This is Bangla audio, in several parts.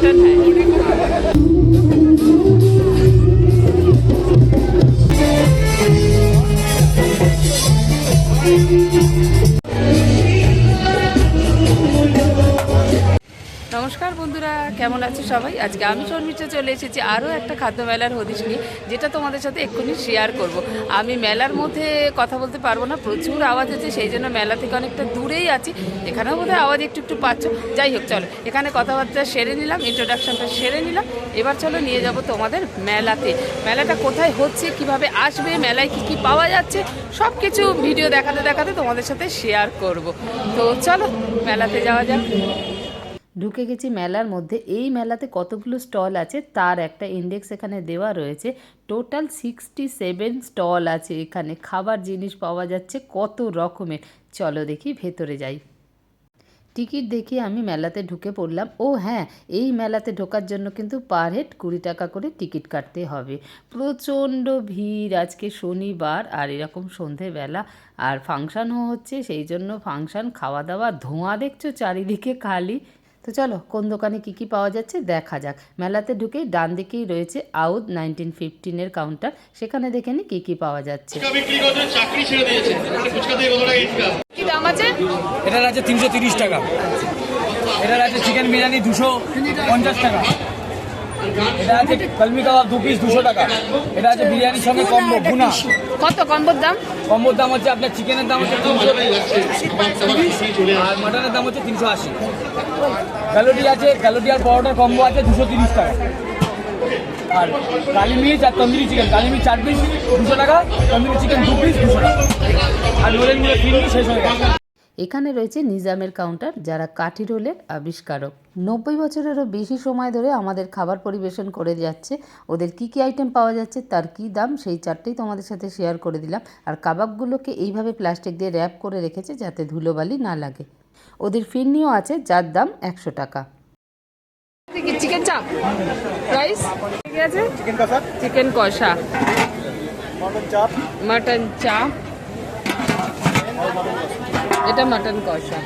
蒜苔 সবাই। আজকে আমি শর্মিষ্ঠা চলে এসেছি আরও একটা খাদ্য মেলার হদিশ নিয়ে, যেটা তোমাদের সাথে এক্ষুনি শেয়ার করব। আমি মেলার মধ্যে কথা বলতে পারব না, প্রচুর আওয়াজ হচ্ছে, সেই জন্য মেলা থেকে অনেকটা দূরেই আছি। এখানেও বোধহয় আওয়াজ একটু একটু পাচ্ছ। যাই হোক, চলো, এখানে কথাবার্তা সেরে নিলাম ইন্ট্রোডাকশনটা সেরে নিলাম। এবার চলো নিয়ে যাব তোমাদের মেলাতে। মেলাটা কোথায় হচ্ছে, কীভাবে আসবে, মেলায় কি কি পাওয়া যাচ্ছে সব কিছু ভিডিও দেখাতে দেখাতে তোমাদের সাথে শেয়ার করব। তো চলো, মেলাতে যাওয়া যাক। ঢুকে গেছি মেলার মধ্যে। এই মেলাতে কতগুলো স্টল আছে? তার একটা ইন্ডেক্স এখানে দেওয়া রয়েছে। টোটাল সিক্সটি সেভেন স্টল আছে এখানে। খাবার জিনিস পাওয়া যাচ্ছে কত রকমের। চলো দেখি ভেতরে যাই। টিকিট দেখিয়ে আমি মেলাতে ঢুকে পড়লাম। ও হ্যাঁ এই মেলাতে ঢোকার জন্য কিন্তু পার হেড কুড়ি টাকা করে টিকিট কাটতে হবে। প্রচণ্ড ভিড় আজকে শনিবার আর এরকম সন্ধেবেলা। আর ফাংশানও হচ্ছে, সেই জন্য ফাংশান, খাওয়া দাওয়া, ধোঁয়া দেখছ চারিদিকে খালি। তো চলো কোন দোকানে কী কী পাওয়া যাচ্ছে দেখা যাক। মেলাতে ঢুকেই ডান দিকেই রয়েছে আউট নাইনটিন ফিফটিনের কাউন্টার। সেখানে দেখে নি কী কী পাওয়া যাচ্ছে। চাকরি ছেড়ে দিয়েছে। কি দাম আছে? এটার আছে তিনশো তিরিশ টাকা। এটার আছে চিকেন বিরিয়ানি দুশো পঞ্চাশ টাকা। এটা আছে কলমি কাবাব দু পিস দুশো টাকা। এটা আছে বিরিয়ানির সঙ্গে কম্বো ভুনা। কত কম্বোর দাম? কম্বোর দাম হচ্ছে আপনার চিকেনের দাম হচ্ছে তিনশো আর মাটনের দাম হচ্ছে তিনশো আশি। ক্যালোটি আছে ক্যালোটি আর পরোটার কম্বো আছে দুশো তিরিশ টাকা। আর কালি মির্চ আর তন্দুরি চিকেন কালি মির্চ চার পিস দুশো টাকা। তন্দুরি চিকেন দু পিস দুশো টাকা। আর নোরের মুড়ে ফিরনি শেষ হয়ে গেছে। এখানে রয়েছে নিজামের কাউন্টার যারা কাঠি রোলের আবিষ্কারক। নব্বই বছরেরও বেশি সময় ধরে আমাদের খাবার পরিবেশন করে যাচ্ছে। ওদের কি কি আইটেম পাওয়া যাচ্ছে, তার কি দাম, সেই চারটেই তোমাদের সাথে শেয়ার করে দিলাম। আর কাবাবগুলোকে এইভাবে প্লাস্টিক দিয়ে র্যাপ করে রেখেছে যাতে ধুলোবালি না লাগে। ওদের ফিরনিও আছে যার দাম একশো টাকা। চিকেন চাপ রাইস ঠিক আছে? চিকেন কষা? চিকেন কষা। মটন চাপ মাটন চাপ এটা মাটন কষা।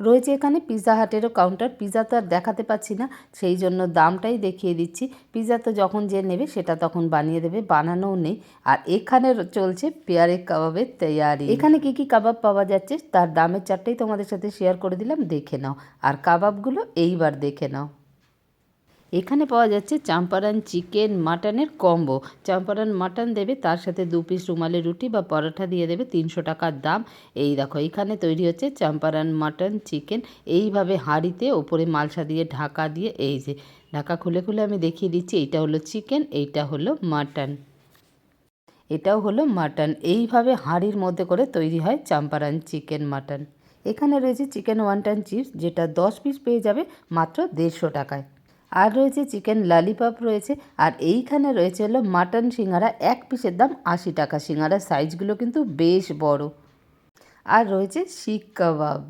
রয়েছে এখানে পিৎজা হাটেরও কাউন্টার পিৎজা তো আর দেখাতে পাচ্ছি না, সেই জন্য দামটাই দেখিয়ে দিচ্ছি। পিৎজা তো যখন যে নেবে সেটা তখন বানিয়ে দেবে, বানানোও নেই। আর এখানে চলছে পেয়ারে কাবাবের তৈয়ারি। এখানে কি কি কাবাব পাওয়া যাচ্ছে? তার দামের চারটাই তোমাদের সাথে শেয়ার করে দিলাম, দেখে নাও। আর কাবাবগুলো এইবার দেখে নাও। এখানে পাওয়া যাচ্ছে চাম্পারান চিকেন মাটনের কম্বো। চাম্পারান মাটন দেবে, তার সাথে দু পিস রুমালি রুটি বা পরোটা দিয়ে দেবে তিনশো টাকার দাম। এই দেখো, এখানে তৈরি হচ্ছে চাম্পারান মাটন চিকেন। এইভাবে হাঁড়িতে ওপরে মালসা দিয়ে ঢাকা দিয়ে, এই যে ঢাকা খুলে খুলে আমি দেখিয়ে দিচ্ছি, এইটা হলো চিকেন, এইটা হলো মাটন। এটাও হলো মাটন। এইভাবে হাঁড়ির মধ্যে করে তৈরি হয় চাম্পারান চিকেন মাটন। এখানে রয়েছে চিকেন ওয়ানটান চিপস, যেটা দশ পিস পেয়ে যাবে মাত্র দেড়শো টাকায়। আর রয়েছে চিকেন লালিপপ রয়েছে, আর এইখানে রয়েছে হলো মাটন সিঙ্গারা, এক পিসের দাম আশি টাকা। সিঙ্গারার সাইজগুলো কিন্তু বেশ বড়। আর রয়েছে শিক কাবাব।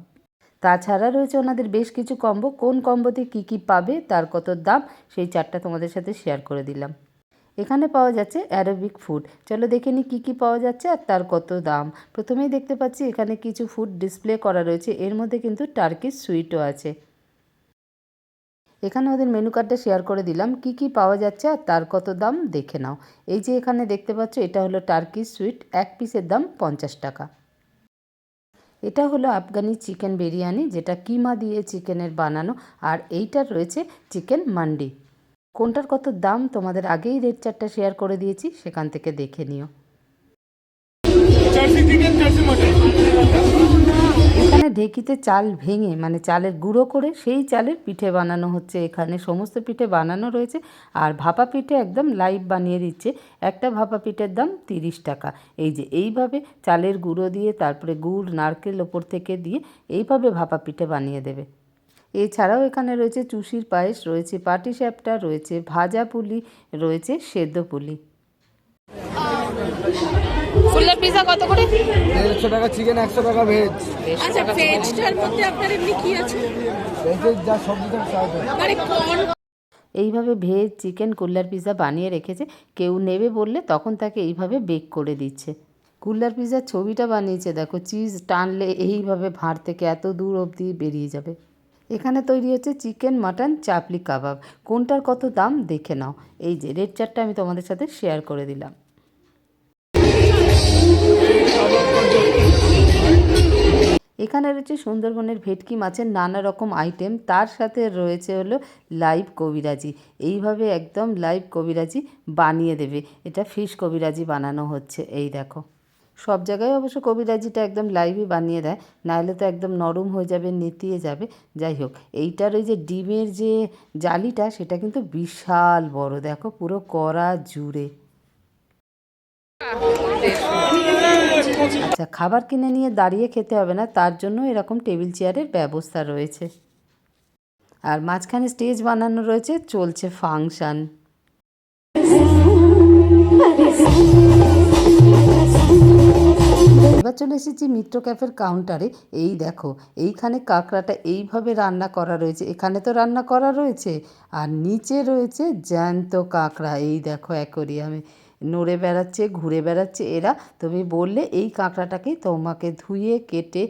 তাছাড়া রয়েছে ওনাদের বেশ কিছু কম্বো। কোন কম্বোতে কী কী পাবে, তার কত দাম, সেই চারটা তোমাদের সাথে শেয়ার করে দিলাম। এখানে পাওয়া যাচ্ছে অ্যারোবিক ফুড চলো দেখে নিই কী কী পাওয়া যাচ্ছে আর তার কত দাম। প্রথমেই দেখতে পাচ্ছি এখানে কিছু ফুড ডিসপ্লে করা রয়েছে। এর মধ্যে কিন্তু টার্কিশ সুইটও আছে। এখানে ওদের মেনু কার্ডটা শেয়ার করে দিলাম। কি কি পাওয়া যাচ্ছে আর তার কত দাম দেখে নাও। এই যে এখানে দেখতে পাচ্ছ, এটা হলো টার্কি সুইট এক পিসের দাম পঞ্চাশ টাকা। এটা হলো আফগানি চিকেন বিরিয়ানি, যেটা কিমা দিয়ে চিকেনের বানানো, আর এইটা রয়েছে চিকেন মান্ডি কোনটার কত দাম তোমাদের আগেই রেট চারটা শেয়ার করে দিয়েছি, সেখান থেকে দেখে নিও। এখানে ঢেকিতে চাল ভেঙে মানে চালের গুঁড়ো করে সেই চালের পিঠে বানানো হচ্ছে। এখানে সমস্ত পিঠে বানানো রয়েছে আর ভাপা পিঠে একদম লাইভ বানিয়ে দিচ্ছে। একটা ভাপা পিঠের দাম তিরিশ টাকা। এই যে এইভাবে চালের গুঁড়ো দিয়ে, তারপরে গুড়, নারকেল ওপর থেকে দিয়ে এইভাবে ভাপা পিঠে বানিয়ে দেবে। এছাড়াও এখানে রয়েছে চুষির পায়েস, রয়েছে পাটি স্যাপটা, রয়েছে ভাজা পুলি, রয়েছে সেদ্ধ পুলি। ফুলের পিজা কত করে? দেড়শো টাকা চিকেন একশো টাকা ভেজ আচ্ছা ভেজটার মধ্যে আপনার এমনি কি আছে? ভেজের যা সবজি দাম মানে কোন এইভাবে ভেজ চিকেন কুল্লার পিৎজা বানিয়ে রেখেছে। কেউ নেবে বললে তখন তাকে এইভাবে বেক করে দিচ্ছে। কুল্লার পিৎজার ছবিটা বানিয়েছে দেখো চিজ টানলে এইভাবে ভাঁড় থেকে এত দূর অবধি বেরিয়ে যাবে। এখানে তৈরি হচ্ছে চিকেন মাটন চাপলি কাবাব কোনটার কত দাম দেখে নাও। এই যে রেড চারটা আমি তোমাদের সাথে শেয়ার করে দিলাম। এখানে রয়েছে সুন্দরবনের ভেটকি মাছের নানা রকম আইটেম তার সাথে রয়েছে হলো লাইভ কবিরাজি। এইভাবে একদম লাইভ কবিরাজি বানিয়ে দেবে। এটা ফিশ কবিরাজি বানানো হচ্ছে। এই দেখো। সব জায়গায় অবশ্য কবিরাজিটা একদম লাইভই বানিয়ে দেয়। নাহলে তো একদম নরম হয়ে যাবে, নেতিয়ে যাবে। যাই হোক, এইটার ওই যে ডিমের যে জালিটা, সেটা কিন্তু বিশাল বড়। দেখো, পুরো কড়া জুড়ে। আচ্ছা খাবার কিনে নিয়ে দাঁড়িয়ে খেতে হবে না, তার জন্য এরকম টেবিল চেয়ারের ব্যবস্থা রয়েছে। আর মাঝখানে স্টেজ বানানো রয়েছে, চলছে ফাংশন। এবার চলে এসেছি মিত্র ক্যাফের কাউন্টারে। এই দেখো, এইখানে কাঁকড়াটা এইভাবে রান্না করা রয়েছে। এখানে তো রান্না করা রয়েছে, আর নিচে রয়েছে জ্যান্ত কাঁকড়া। এই দেখো অ্যাকোরিয়ামে নড়ে বেড়াচ্ছে, ঘুরে বেড়াচ্ছে। এরা, তুমি বললে, এই কাঁকড়াটাকেই তোমাকে ধুয়ে, কেটে,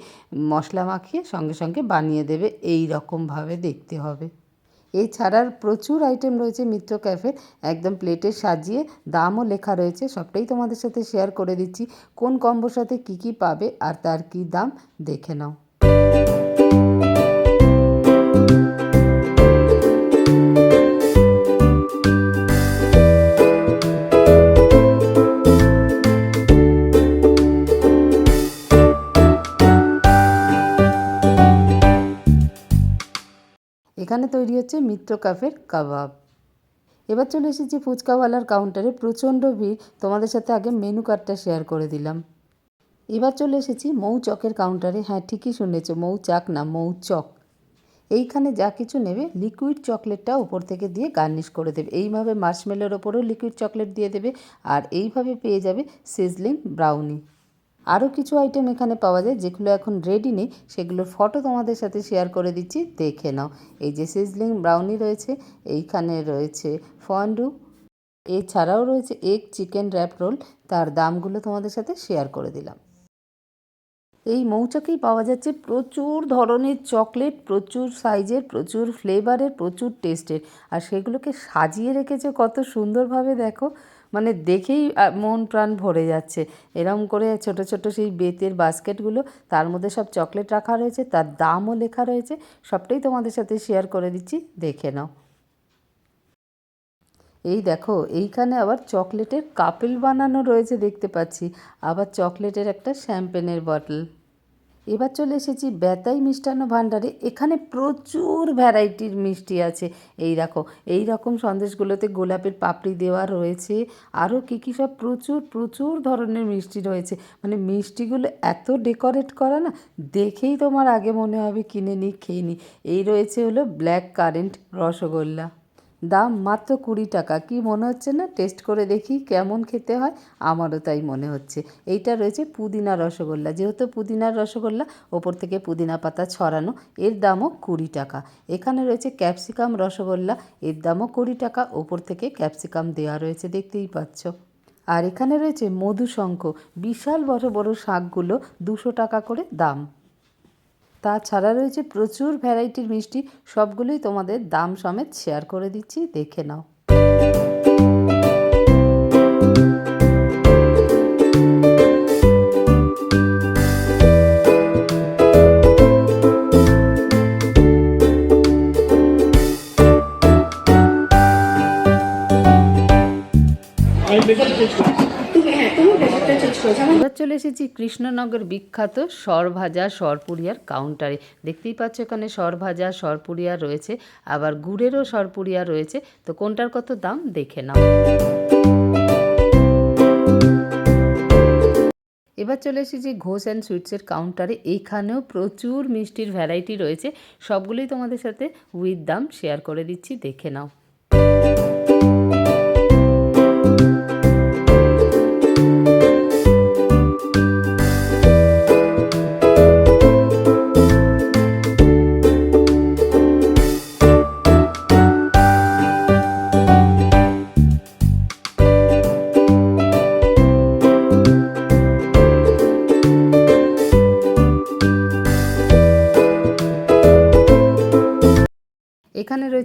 মশলা মাখিয়ে সঙ্গে সঙ্গে বানিয়ে দেবে। এই রকমভাবে দেখতে হবে। এছাড়ার প্রচুর আইটেম রয়েছে মিত্র ক্যাফে একদম প্লেটে সাজিয়ে দামও লেখা রয়েছে। সবটাই তোমাদের সাথে শেয়ার করে দিচ্ছি। কোন কম্বোর সাথে কি কি পাবে আর তার কি দাম, দেখে নাও। এখানে তৈরি হচ্ছে মিত্র কাফের কাবাব। এবার চলে এসেছি ফুচকাওয়ালার কাউন্টারে প্রচণ্ড ভিড়। তোমাদের সাথে আগে মেনু কার্ডটা শেয়ার করে দিলাম। এবার চলে এসেছি মৌ চকের কাউন্টারে হ্যাঁ ঠিকই শুনেছ, মৌচাক না মৌ চক এইখানে যা কিছু নেবে লিকুইড চকলেটটা ওপর থেকে দিয়ে গার্নিশ করে দেবে। এইভাবে মার্শমেলোর ওপরেও লিকুইড চকলেট দিয়ে দেবে। আর এইভাবে পেয়ে যাবে সিজলিং ব্রাউনি আরও কিছু আইটেম এখানে পাওয়া যায়, যেগুলো এখন রেডি নেই, সেগুলোর ফটো তোমাদের সাথে শেয়ার করে দিচ্ছি, দেখে নাও। এই যে সিজলিং ব্রাউনি রয়েছে, এইখানে রয়েছে ফন্ডু এছাড়াও রয়েছে এগ চিকেন র্যাপ রোল তার দামগুলো তোমাদের সাথে শেয়ার করে দিলাম। এই মৌচাকেই পাওয়া যাচ্ছে প্রচুর ধরনের চকলেট প্রচুর সাইজের প্রচুর ফ্লেভারের প্রচুর টেস্টের আর সেগুলোকে সাজিয়ে রেখেছে কত সুন্দরভাবে, দেখো। মানে দেখেই মন প্রাণ ভরে যাচ্ছে। এরম করে ছোট ছোট সেই বেতের বাস্কেটগুলো, তার মধ্যে সব চকলেট রাখা রয়েছে, তার দামও লেখা রয়েছে। সবটাই তোমাদের সাথে শেয়ার করে দিচ্ছি, দেখে নাও। এই দেখো, এইখানে আবার চকলেটের কাপেল বানানো রয়েছে দেখতে পাচ্ছি। আবার চকলেটের একটা শ্যাম্পেনের বটল এবার চলে এসেছি বেতাই মিষ্টান্ন ভাণ্ডারে। এখানে প্রচুর ভ্যারাইটির মিষ্টি আছে। এই দেখো, এই রকম সন্দেশগুলোতে গোলাপের পাপড়ি দেওয়া রয়েছে। আরও কী কী সব প্রচুর প্রচুর ধরনের মিষ্টি রয়েছে। মানে মিষ্টিগুলো এত ডেকোরেট করা না, দেখেই তোমার আগে মনে হবে কিনে নিই খেয়ে নিই এই রয়েছে হলো ব্ল্যাক কারেন্ট রসগোল্লা। দাম মাত্র কুড়ি টাকা। কি মনে হচ্ছে না? টেস্ট করে দেখি কেমন খেতে হয়। আমারও তাই মনে হচ্ছে। এইটা রয়েছে পুদিনা রসগোল্লা। যেহেতু পুদিনার রসগোল্লা, ওপর থেকে পুদিনা পাতা ছড়ানো, এর দামও কুড়ি টাকা। এখানে রয়েছে ক্যাপসিকাম রসগোল্লা, এর দামও কুড়ি টাকা। ওপর থেকে ক্যাপসিকাম দেওয়া রয়েছে, দেখতেই পাচ্ছ। আর এখানে রয়েছে মধুশঙ্খ বিশাল বড় বড় শাকগুলো দুশো টাকা করে দাম। তাছাড়া রয়েছে প্রচুর ভ্যারাইটির মিষ্টি সবগুলোই তোমাদের দাম সমেত শেয়ার করে দিচ্ছি দেখে নাও। এসেছি কৃষ্ণনগর বিখ্যাত সরভাজা সরপুরিয়ার কাউন্টারে। দেখতেই পাচ্ছ এখানে সরভাজা সরপুরিয়া রয়েছে, আবার গুড়েরও সরপুরিয়া রয়েছে। তো কোনটার কত দাম দেখে নাও। এবার চলে এসেছি ঘোষ অ্যান্ড সুইটসের কাউন্টারে। এইখানেও প্রচুর মিষ্টির ভ্যারাইটি রয়েছে। সবগুলোই তোমাদের সাথে উইথ দাম শেয়ার করে দিচ্ছি, দেখে নাও।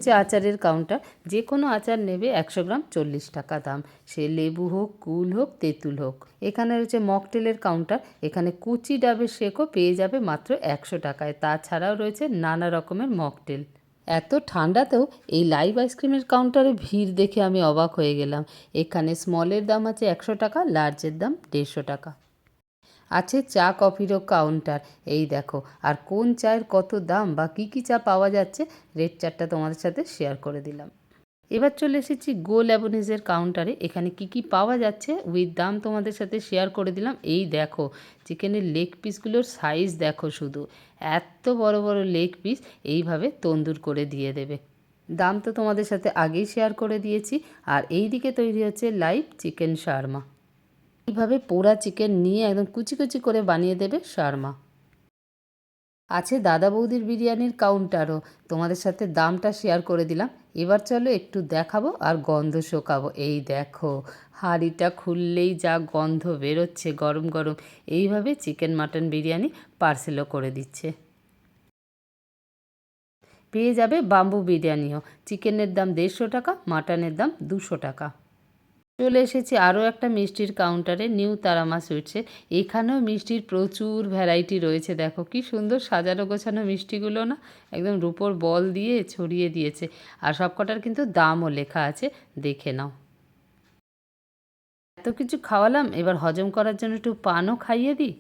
রয়েছে আচারের কাউন্টার যে কোনো আচার নেবে একশো গ্রাম চল্লিশ টাকা দাম। সে লেবু হোক কুল হোক, তেঁতুল হোক। এখানে রয়েছে মকটেলের কাউন্টার এখানে কুচি ডাবের শেকও পেয়ে যাবে মাত্র একশো টাকায়। তাছাড়াও রয়েছে নানা রকমের মকটেল। এত ঠান্ডাতেও এই লাইভ আইসক্রিমের কাউন্টারে ভিড় দেখে আমি অবাক হয়ে গেলাম। এখানে স্মলের দাম আছে একশো টাকা লার্জের দাম দেড়শো টাকা। আছে চা, কফিরও কাউন্টার এই দেখো, আর কোন চায়ের কত দাম বা কী কী চা পাওয়া যাচ্ছে? রেড চারটা তোমাদের সাথে শেয়ার করে দিলাম। এবার চলে এসেছি গো ল্যাবনিজের কাউন্টারে এখানে কি কি পাওয়া যাচ্ছে? উইথ দাম তোমাদের সাথে শেয়ার করে দিলাম। এই দেখো চিকেনের লেগ পিসগুলোর সাইজ দেখো শুধু। এত বড় বড় লেগ পিস এইভাবে তন্দুর করে দিয়ে দেবে। দাম তো তোমাদের সাথে আগেই শেয়ার করে দিয়েছি। আর এই দিকে তৈরি হচ্ছে লাইভ চিকেন শার্মা এইভাবে পোড়া চিকেন নিয়ে একদম কুচি কুচি করে বানিয়ে দেবে শর্মা। আছে দাদা বৌদির বিরিয়ানির কাউন্টারও তোমাদের সাথে দামটা শেয়ার করে দিলাম। এবার চলো একটু দেখাবো আর গন্ধ শোকাবো। এই দেখো, হাঁড়িটা খুললেই যা গন্ধ বেরোচ্ছে গরম গরম। এইভাবে চিকেন মাটন বিরিয়ানি পার্সেলও করে দিচ্ছে। পেয়ে যাবে বাম্বু বিরিয়ানিও। চিকেনের দাম দেড়শো টাকা মাটনের দাম দুশো টাকা। চলে এসেছি আরও একটা মিষ্টির কাউন্টারে নিউ তারামা সুইটসে। এখানেও মিষ্টির প্রচুর ভ্যারাইটি রয়েছে, দেখো। কি সুন্দর সাজানো গোছানো মিষ্টিগুলো না? একদম রূপোর বল দিয়ে ছড়িয়ে দিয়েছে। আর সবকটার কিন্তু দামও লেখা আছে, দেখে নাও। এত কিছু খাওয়ালাম, এবার হজম করার জন্য একটু পানও খাইয়ে দিই।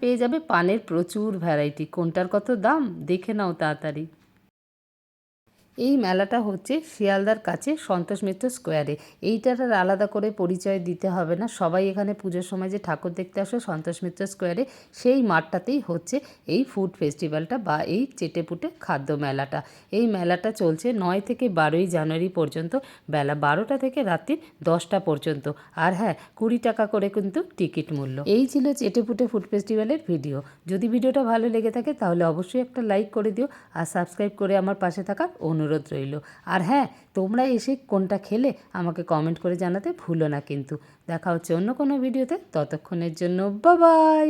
পেয়ে যাবে পানের প্রচুর ভ্যারাইটি কোনটার কত দাম? দেখে নাও তাড়াতাড়ি। এই মেলাটা হচ্ছে শিয়ালদার কাছে সন্তোষ মিত্র স্কোয়ারে। এইটার আর আলাদা করে পরিচয় দিতে হবে না। সবাই এখানে পুজোর সময় যে ঠাকুর দেখতে আসো সন্তোষ মিত্র স্কোয়ারে, সেই মাঠটাতেই হচ্ছে এই ফুড ফেস্টিভ্যালটা বা এই চেটেপুটে খাদ্য মেলাটা। এই মেলাটা চলছে নয় থেকে বারোই জানুয়ারি পর্যন্ত, বেলা বারোটা থেকে রাত্রি দশটা পর্যন্ত। আর হ্যাঁ কুড়ি টাকা করে কিন্তু টিকিট মূল্য। এই ছিল চেটেপুটে ফুড ফেস্টিভ্যালের ভিডিও। যদি ভিডিওটা ভালো লেগে থাকে, তাহলে অবশ্যই একটা লাইক করে দিও আর সাবস্ক্রাইব করে আমার পাশে থাকার অনুরোধ রইল। আর হ্যাঁ তোমরা এসে কোনটা খেলে আমাকে কমেন্ট করে জানাতে ভুলো না কিন্তু। দেখা হচ্ছে অন্য কোনো ভিডিওতে ততক্ষণের জন্য বাবাই